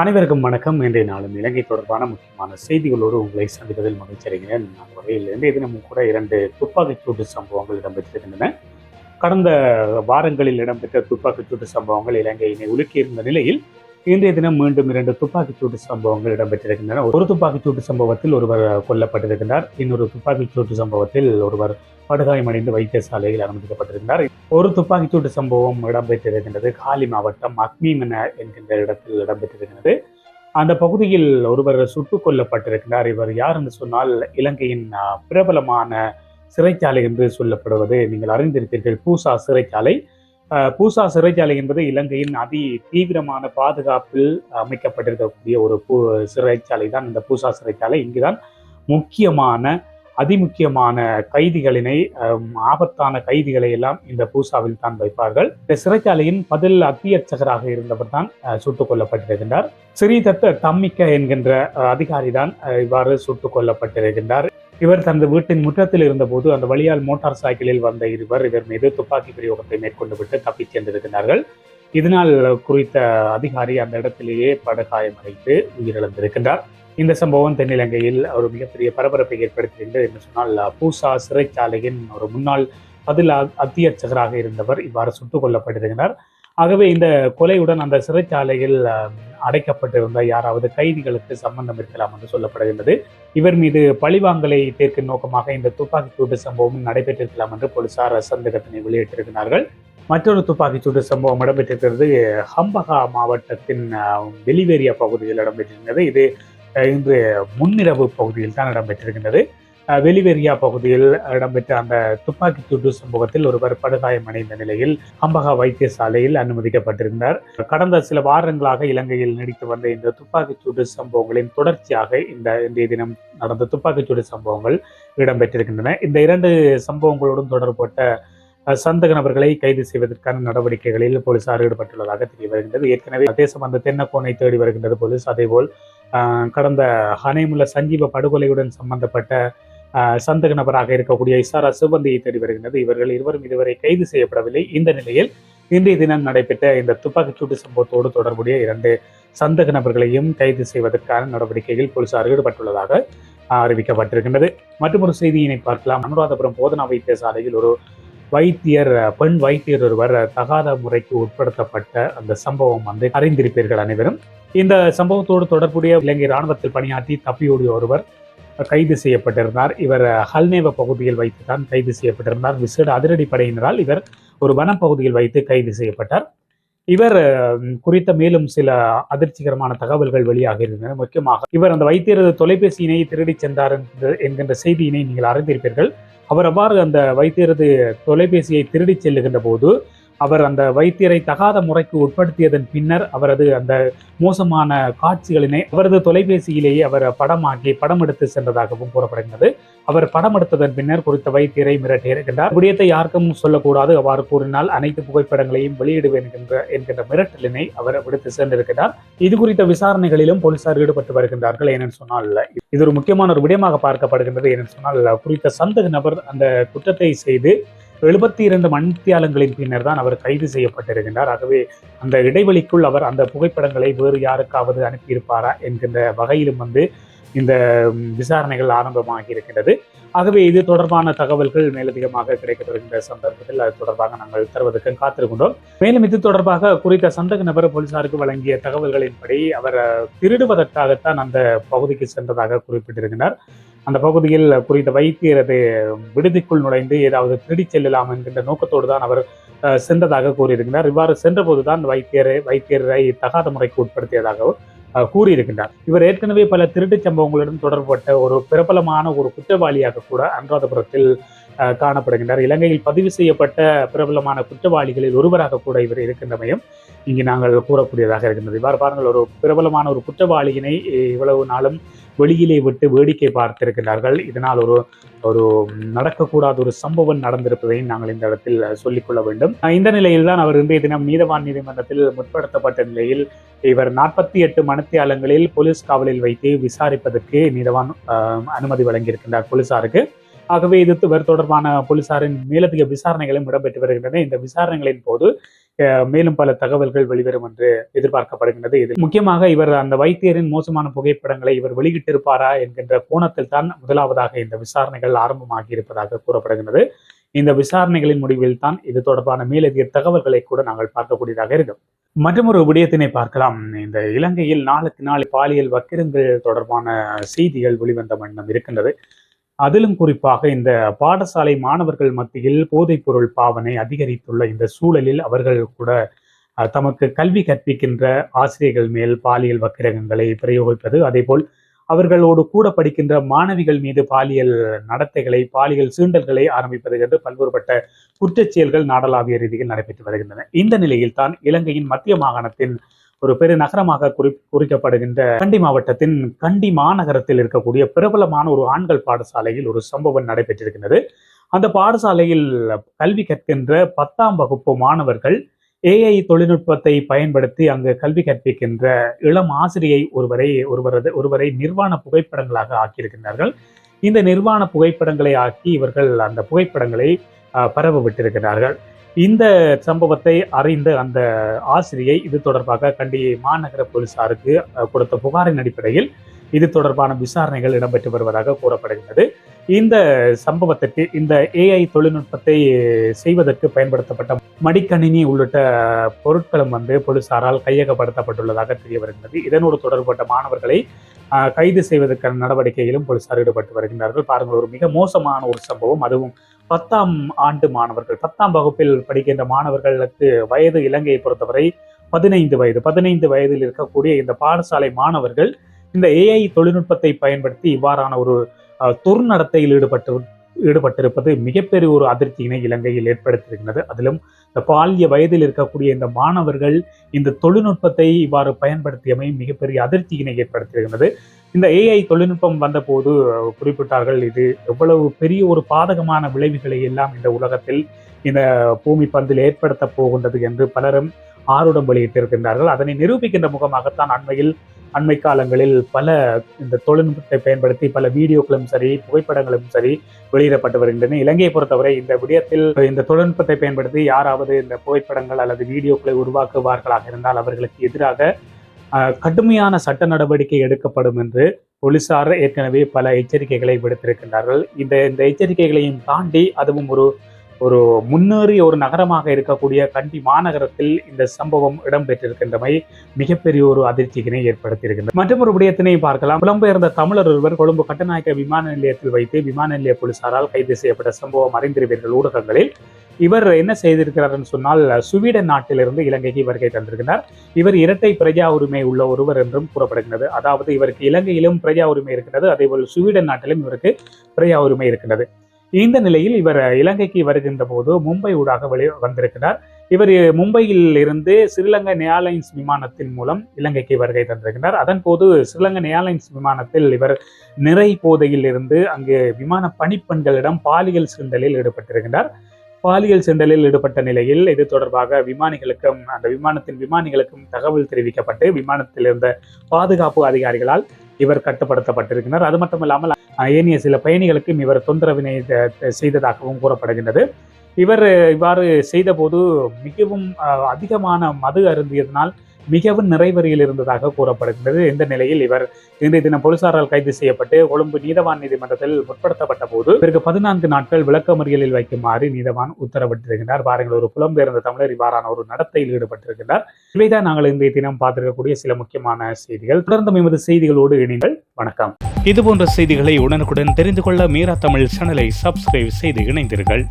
அனைவருக்கும் வணக்கம். இன்றைய நாளும் இலங்கை தொடர்பான முக்கியமான செய்திகளோடு உங்களை சந்திப்பதில் மகிழ்ச்சி அடைகிறேன். நான் வகையில் இன்றைய தினமும் கூட இரண்டு துப்பாக்கிச்சூட்டு சம்பவங்கள் இடம்பெற்றிருக்கின்றன. கடந்த வாரங்களில் இடம்பெற்ற துப்பாக்கிச் சூட்டு சம்பவங்கள் இலங்கையினை உலுக்கியிருந்த நிலையில் இன்றைய தினம் மீண்டும் இரண்டு துப்பாக்கிச்சூட்டு சம்பவங்கள் இடம்பெற்றிருக்கின்றன. ஒரு துப்பாக்கிச்சூட்டு சம்பவத்தில் ஒருவர் கொல்லப்பட்டிருக்கிறார் இன்னொரு துப்பாக்கிச்சூட்டு சம்பவத்தில் ஒருவர் படுகாயமடைந்து வைத்தியசாலையில் அனுமதிக்கப்பட்டிருக்கிறார் ஒரு துப்பாக்கிச்சூட்டு சம்பவம் இடம்பெற்றிருக்கின்றது. காலி மாவட்டம் அக்மீமன என்கின்ற இடத்தில் இடம்பெற்றிருக்கிறது அந்த பகுதியில் ஒருவர் சுட்டுக் கொல்லப்பட்டிருக்கிறார் இவர் யார் என்று சொன்னால் இலங்கையின் பிரபலமான சிறைச்சாலை என்று சொல்லப்படுவது நீங்கள் அறிந்திருப்பீர்கள். பூசா சிறைச்சாலை. பூசா சிறைச்சாலை என்பது இலங்கையின் அதி தீவிரமான பாதுகாப்பில் அமைக்கப்பட்டிருக்கக்கூடிய ஒரு பூ சிறைச்சாலை தான். இந்த பூசா சிறைச்சாலை இங்குதான் முக்கியமான அதிமுக்கியமான கைதிகளினை ஆபத்தான கைதிகளை எல்லாம் இந்த பூசாவில் தான் வைப்பார்கள். இந்த சிறைச்சாலையின் பதில் அத்தியர்ச்சகராக இருந்தவர் தான் சுட்டுக் கொல்லப்பட்டிருக்கின்றார். ஸ்ரீதத்த தம்மிக்க என்கின்ற அதிகாரி தான் இவ்வாறு சுட்டுக் கொல்லப்பட்டிருக்கின்றார். இவர் தனது வீட்டின் முற்றத்தில் இருந்தபோது அந்த வழியால் மோட்டார் சைக்கிளில் வந்த இருவர் இவர் மீது துப்பாக்கி பிரயோகத்தை மேற்கொண்டு விட்டு தப்பிச் சென்றிருக்கிறார்கள். இதனால் குறித்த அதிகாரி அந்த இடத்திலேயே படுகாயமடைந்து உயிரிழந்திருக்கின்றார். இந்த சம்பவம் தென்னிலங்கையில் ஒரு மிகப்பெரிய பரபரப்பை ஏற்படுத்துகின்றது என்று சொன்னால் பூசா சிறைச்சாலையின் ஒரு முன்னாள் பதில் அத்தியட்சகராக இருந்தவர் இவ்வாறு சுட்டுக் கொல்லப்பட்டிருக்கிறார். ஆகவே இந்த கொலையுடன் அந்த சிறைச்சாலையில் அடைக்கப்பட்டிருந்த யாராவது கைதிகளுக்கு சம்பந்தம் இருக்கலாம் என்று சொல்லப்படுகின்றது. இவர் மீது பழிவாங்கலை தீர்க்கும் நோக்கமாக இந்த துப்பாக்கி சூட்டு சம்பவம் நடைபெற்றிருக்கலாம் என்று போலீசார் சந்தேகத்தினை வெளியிட்டிருக்கிறார்கள். மற்றொரு துப்பாக்கி சூட்டு சம்பவம் இடம்பெற்றிருக்கிறது. ஹம்பகா மாவட்டத்தின் வெளிவேரியா பகுதியில் இடம்பெற்றிருக்கிறது. இது இன்று முன்னிரவு பகுதியில் தான் இடம்பெற்றிருக்கின்றது. வெளிவெரியா பகுதியில் இடம்பெற்ற அந்த துப்பாக்கிச் சூட்டு சம்பவத்தில் ஒருவர் படுகாயமடைந்த நிலையில் அம்பகா வைத்தியசாலையில் அனுமதிக்கப்பட்டிருந்தார். கடந்த சில வாரங்களாக இலங்கையில் நீடித்து வந்த இந்த துப்பாக்கி சூடு சம்பவங்களின் தொடர்ச்சியாக இந்த இன்றைய தினம் நடந்த துப்பாக்கிச் சூடு சம்பவங்கள் இடம்பெற்றிருக்கின்றன. இந்த இரண்டு சம்பவங்களோடும் தொடர்பட்ட சந்தக நபர்களை கைது செய்வதற்கான நடவடிக்கைகளில் போலீசார் ஈடுபட்டுள்ளதாக தெரிய வருகின்றது. ஏற்கனவே தேசம் அந்த தென்னக்கோனை தேடி வருகின்றது போலீஸ். அதேபோல் கடந்த ஹனேமுல்ல சஞ்சீவ படுகொலையுடன் சம்பந்தப்பட்ட சந்தக நபராக இருக்கக்கூடிய இசாரா சிவந்தியை தேடி வருகின்றது. இவர்கள் இருவரும் இதுவரை கைது செய்யப்படவில்லை. இந்த நிலையில் இன்றைய தினம் நடைபெற்ற இந்த துப்பாக்கிச்சூட்டு சம்பவத்தோடு தொடர்புடைய இரண்டு சந்தக நபர்களையும் கைது செய்வதற்கான நடவடிக்கையில் போலீசார் ஈடுபட்டுள்ளதாக அறிவிக்கப்பட்டிருக்கின்றது. மற்றொரு செய்தியினை பார்க்கலாம். அனுராதபுரம் போதனா வைத்தியசாலையில் ஒரு வைத்தியர் பெண் வைத்தியர் ஒருவர் தகாத முறைக்கு உட்படுத்தப்பட்ட அந்த சம்பவம் வந்து அறிந்திருப்பீர்கள் அனைவரும். இந்த சம்பவத்தோடு தொடர்புடைய இலங்கை ராணுவத்தில் பணியாற்றி தப்பியோடிய ஒருவர் கைது செய்யப்பட்டிருந்தார். இவர் ஹல்னேவ பகுதியில் வைத்து தான் கைது செய்யப்பட்டிருந்தார். விசேட அதிரடி படையினரால் இவர் ஒரு வனப்பகுதியில் வைத்து கைது செய்யப்பட்டார். இவர் குறித்த மேலும் சில அதிர்ச்சிகரமான தகவல்கள் வெளியாக இருந்தன முக்கியமாக இவர் அந்த வைத்தியரது தொலைபேசியினை திருடி சென்றார் என்கின்ற- என்கின்ற செய்தியினை நீங்கள் அறிந்திருப்பீர்கள். அவர் அவ்வாறு அந்த வைத்தியரது தொலைபேசியை திருடி செல்லுகின்ற போது அவர் அந்த வைத்தியரை தகாத முறைக்கு உட்படுத்தியதன் பின்னர் அவரது அந்த மோசமான காட்சிகளினை அவரது தொலைபேசியிலேயே அவர் படமாக்கி படம் எடுத்து சென்றதாகவும் கூறப்படுகிறது அவர் படம் எடுத்ததன் பின்னர் குறித்த வைத்தியரை மிரட்டியிருக்கின்றார் விடயத்தை யாருக்கும் சொல்லக்கூடாது. அவ்வாறு கூறினால் அனைத்து புகைப்படங்களையும் வெளியிடுவேன் என்கின்ற என்கின்ற மிரட்டலினை அவர் விடுத்து சென்றிருக்கிறார் இது குறித்த விசாரணைகளிலும் போலீசார் ஈடுபட்டு வருகின்றார்கள் ஏனென்று சொன்னால் இது ஒரு முக்கியமான ஒரு விடயமாக பார்க்கப்படுகின்றது ஏனென்று சொன்னால் குறித்த சந்தக நபர் அந்த குற்றத்தை செய்து எழுபத்தி இரண்டு மணித்தியாலங்களின் பின்னர் தான் அவர் கைது செய்யப்பட்டிருக்கின்றார். ஆகவே அந்த இடைவெளிக்குள் அவர் அந்த புகைப்படங்களை வேறு யாருக்காவது அனுப்பியிருப்பாரா என்கின்ற வகையிலும் வந்து இந்த விசாரணைகள் ஆரம்பமாகி இருக்கின்றது. ஆகவே இது தொடர்பான தகவல்கள் மேலதிகமாக கிடைக்கப்பெறுகின்ற சந்தர்ப்பத்தில் அது தொடர்பாக நாங்கள் தருவதற்கு காத்திருக்கின்றோம். மேலும் இது தொடர்பாக குறித்த சந்தக நபர் போலீசாருக்கு வழங்கிய தகவல்களின்படி அவர் திருடுவதற்காகத்தான் அந்த பகுதிக்கு சென்றதாக குறிப்பிட்டிருக்கிறார். அந்த பகுதியில் குறித்த வைத்தியரது விடுதிக்குள் நுழைந்து ஏதாவது திருடிச் செல்லலாம் என்கின்ற நோக்கத்தோடு தான் அவர் அஹ், சென்றதாக கூறியிருக்கிறார். இவ்வாறு சென்றபோதுதான் வைத்தியரை வைத்தியரை தகாத முறைக்கு உட்படுத்தியதாகவும் கூறியிருக்கின்றார். இவர் ஏற்கனவே பல திருட்டுச் சம்பவங்களுடன் தொடர்பட்ட ஒரு பிரபலமான ஒரு குற்றவாளியாக கூட அனுராதபுரத்தில் அஹ், காணப்படுகின்றார். இலங்கையில் பதிவு செய்யப்பட்ட பிரபலமான குற்றவாளிகளில் ஒருவராக கூட இவர் இருக்கின்றமையும் இங்கு நாங்கள் கூறக்கூடியதாக இருக்கின்றது. இவ்வாறு பாருங்கள் ஒரு பிரபலமான ஒரு குற்றவாளியினை இவ்வளவு நாளும் வெளியிலே விட்டு வேடிக்கை பார்த்திருக்கிறார்கள். இதனால் ஒரு ஒரு நடக்கக்கூடாத ஒரு சம்பவம் நடந்திருப்பதை நாங்கள் இந்த இடத்தில் சொல்லிக்கொள்ள வேண்டும். இந்த நிலையில் தான் அவர் இன்றைய தினம் நீதவான் நீதிமன்றத்தில் முற்படுத்தப்பட்ட நிலையில் இவர் நாற்பத்தி எட்டு மனத்தியாளங்களில் போலீஸ் காவலில் வைத்து விசாரிப்பதற்கு நீதவான் அனுமதி வழங்கியிருக்கின்றார் போலீசாருக்கு. ஆகவே இது இவர் தொடர்பான போலீசாரின் மேலதிக விசாரணைகளும் இடம்பெற்று வருகின்றன. இந்த விசாரணைகளின் போது மேலும் பல தகவல்கள் வெளிவரும் என்று எதிர்பார்க்கப்படுகின்றது. இது முக்கியமாக இவர் அந்த வைத்தியரின் மோசமான புகைப்படங்களை இவர் வெளியிட்டிருப்பாரா என்கின்ற கோணத்தில் தான் முதலாவதாக இந்த விசாரணைகள் ஆரம்பமாகி இருப்பதாக கூறப்படுகின்றது. இந்த விசாரணைகளின் முடிவில் தான் இது தொடர்பான மேலதிக தகவல்களை கூட நாங்கள் பார்க்கக்கூடியதாக இருக்கும். மற்றொரு விடயத்தினை பார்க்கலாம். இந்த இலங்கையில் நாளுக்கு நாள் பாலியல் வக்கிரங்கள் தொடர்பான செய்திகள் வெளிவந்த வண்ணம் இருக்கின்றது. அதிலும் குறிப்பாக இந்த பாடசாலை மாணவர்கள் மத்தியில் போதைப்பொருள் பாவனை அதிகரித்துள்ள இந்த சூழலில் அவர்கள் கூட தமக்கு கல்வி கற்பிக்கின்ற ஆசிரியர்கள் மேல் பாலியல் வக்கிரகங்களை பிரயோகிப்பது அதேபோல் அவர்களோடு கூட படிக்கின்ற மாணவிகள் மீது பாலியல் நடத்தைகளை பாலியல் சீண்டல்களை ஆரம்பிப்பது என்று பல்வேறுபட்ட குற்றச் செயல்கள் நாடளாவிய ரீதியில் நடைபெற்று வருகின்றன. இந்த நிலையில் தான் இலங்கையின் மத்திய மாகாணத்தின் ஒரு பெரு நகரமாக குறி குறிக்கப்படுகின்ற கண்டி மாவட்டத்தின் கண்டி மாநகரத்தில் இருக்கக்கூடிய பிரபலமான ஒரு ஆண்கள் பாடசாலையில் ஒரு சம்பவம் நடைபெற்றிருக்கின்றது. அந்த பாடசாலையில் கல்வி கற்கின்ற பத்தாம் வகுப்பு மாணவர்கள் ஏஐ தொழில்நுட்பத்தை பயன்படுத்தி அங்கு கல்வி கற்பிக்கின்ற இளம் ஆசிரியை ஒருவரை ஒருவரது ஒருவரை நிர்வாண புகைப்படங்களாக ஆக்கியிருக்கிறார்கள் இந்த நிர்வாண புகைப்படங்களை ஆக்கி இவர்கள் அந்த புகைப்படங்களை அஹ், பரவ விட்டிருக்கிறார்கள். இந்த சம்பவத்தை அறிந்த அந்த ஆசிரியை இது தொடர்பாக கண்டி மாநகர போலீசாருக்கு கொடுத்த புகாரின் அடிப்படையில் இது தொடர்பான விசாரணைகள் இடம்பெற்று வருவதாக கூறப்படுகிறது. இந்த சம்பவத்திற்கு இந்த ஏஐ தொழில்நுட்பத்தை செய்வதற்கு பயன்படுத்தப்பட்ட மடிக்கணினி உள்ளிட்ட பொருட்களும் வந்து போலீசாரால் கையகப்படுத்தப்பட்டுள்ளதாக தெரிய வருகிறது. இதனோடு தொடர்பட்ட மாணவர்களை கைது செய்வதற்கான நடவடிக்கையிலும் போலீசார் ஈடுபட்டு வருகின்றார்கள். பாருங்கள் ஒரு மிக மோசமான ஒரு சம்பவம். அதுவும் பத்தாம் ஆண்டு மாணவர்கள் பத்தாம் வகுப்பில் படிக்கின்ற மாணவர்களுக்கு வயது இலங்கையை பொறுத்தவரை பதினைந்து வயது பதினைந்து வயதில் இருக்கக்கூடிய இந்த பாடசாலை மாணவர்கள் இந்த ஏஐ தொழில்நுட்பத்தை பயன்படுத்தி இவ்வாறான ஒரு அஹ், துர்நடத்தையில் ஈடுபட்டு ஈடுபட்டிருப்பது மிகப்பெரிய ஒரு அதிர்ச்சியினை இலங்கையில் ஏற்படுத்தியிருக்கிறது. அதிலும் இந்த பாலிய வயதில் இருக்கக்கூடிய இந்த மாணவர்கள் இந்த தொழில்நுட்பத்தை இவ்வாறு பயன்படுத்தியமை மிகப்பெரிய அதிர்ச்சியினை ஏற்படுத்தியிருக்கிறது. இந்த ஏஐ தொழில்நுட்பம் வந்தபோது குறிப்பிட்டார்கள் இது எவ்வளவு பெரிய ஒரு பாதகமான விளைவுகளை எல்லாம் இந்த உலகத்தில் இந்த பூமி பந்தில் ஏற்படுத்த போகின்றது என்று பலரும் ஆர்வம் வெளியிட்டிருக்கின்றார்கள். அதனை நிரூபிக்கின்ற முகமாகத்தான் அண்மையில் அண்மை காலங்களில் பல இந்த தொழில்நுட்பத்தை பயன்படுத்தி பல வீடியோக்களும் சரி புகைப்படங்களும் சரி வெளியிடப்பட்டு வருகின்றன. இலங்கையை பொறுத்தவரை இந்த விடயத்தில் இந்த தொழில்நுட்பத்தை பயன்படுத்தி யாராவது இந்த புகைப்படங்கள் அல்லது வீடியோக்களை உருவாக்குவார்களாக இருந்தால் அவர்களுக்கு எதிராக கடுமையான சட்ட நடவடிக்கை எடுக்கப்படும் என்று போலீசார் ஏற்கனவே பல எச்சரிக்கைகளை விடுத்திருக்கின்றார்கள். இந்த இந்த எச்சரிக்கைகளையும் தாண்டி அதுவும் ஒரு ஒரு முன்னேறிய ஒரு நகரமாக இருக்கக்கூடிய கண்டி மாநகரத்தில் இந்த சம்பவம் இடம்பெற்றிருக்கின்றமை மிகப்பெரிய ஒரு அதிர்ச்சியினை ஏற்படுத்தியிருக்கின்றது. மற்றொரு விடயத்தினை பார்க்கலாம். புலம்பெயர்ந்த தமிழர் ஒருவர் கொழும்பு கட்டநாயக்க விமான நிலையத்தில் வைத்து விமான நிலைய போலீசாரால் கைது செய்யப்பட்ட சம்பவம் அறிந்திருப்பீர்கள். ஊடகங்களில் இவர் என்ன செய்திருக்கிறார்னு சொன்னால் சுவீடன் நாட்டிலிருந்து இலங்கைக்கு வருகை தந்திருக்கிறார். இவர் இரட்டை பிரஜா உரிமை உள்ள ஒருவர் என்றும் கூறப்படுகிறது அதாவது இவருக்கு இலங்கையிலும் பிரஜா உரிமை இருக்கிறது அதேபோல் சுவீடன் நாட்டிலும் இவருக்கு பிரஜா உரிமை இருக்கிறது. இந்த நிலையில் இவர் இலங்கைக்கு வருகின்ற போது மும்பை ஊடாக வெளி வந்திருக்கிறார். இவர் மும்பையில் இருந்து ஸ்ரீலங்கா ஏர்லைன்ஸ் விமானத்தின் மூலம் இலங்கைக்கு வருகை தந்திருக்கிறார். அதன் போது ஸ்ரீலங்கா ஏர்லைன்ஸ் விமானத்தில் இவர் நிறை போதையில் இருந்து அங்கு விமான பணிப்பெண்களிடம் பாலியல் சிந்தலில் ஈடுபட்டிருக்கிறார். பாலியல் செண்டலில் ஈடுபட்ட நிலையில் இது தொடர்பாக விமானிகளுக்கும் அந்த விமானத்தின் விமானிகளுக்கும் தகவல் தெரிவிக்கப்பட்டு விமானத்தில் இருந்த பாதுகாப்பு அதிகாரிகளால் இவர் கட்டுப்படுத்தப்பட்டிருக்கிறார். அது மட்டுமில்லாமல் அஹ், ஏனைய சில பயணிகளுக்கும் இவர் தொந்தரவினை செய்ததாகவும் கூறப்படுகின்றது. இவர் இவ்வாறு செய்தபோது மிகவும் அஹ், அதிகமான மது அருந்தியதனால் மிகவும் நிறைவரியில் இருந்ததாக கூறப்படுகின்றது. இந்த நிலையில் இவர் இன்றைய தினம் போலீசாரால் கைது செய்யப்பட்டு கொழும்பு நீதவான் நீதிமன்றத்தில் முற்படுத்தப்பட்ட போது இவருக்கு பதினான்கு நாட்கள் விளக்கமறியலில் வைக்குமாறு நீதவான் உத்தரவிட்டிருக்கிறார். பாருங்கள் ஒரு புலம்பெயர்ந்த தமிழர் இவ்வாறான ஒரு நடத்தையில் ஈடுபட்டிருக்கிறார். இவைதான் நாங்கள் இன்றைய தினம் பார்த்திருக்கக்கூடிய சில முக்கியமான செய்திகள். தொடர்ந்து எமது செய்திகளோடு இணைங்கள். வணக்கம். இதுபோன்ற செய்திகளை உடனுக்குடன் தெரிந்து கொள்ள மீரா தமிழ் சேனலை சப்ஸ்கிரைப் செய்து இணைந்தீர்கள்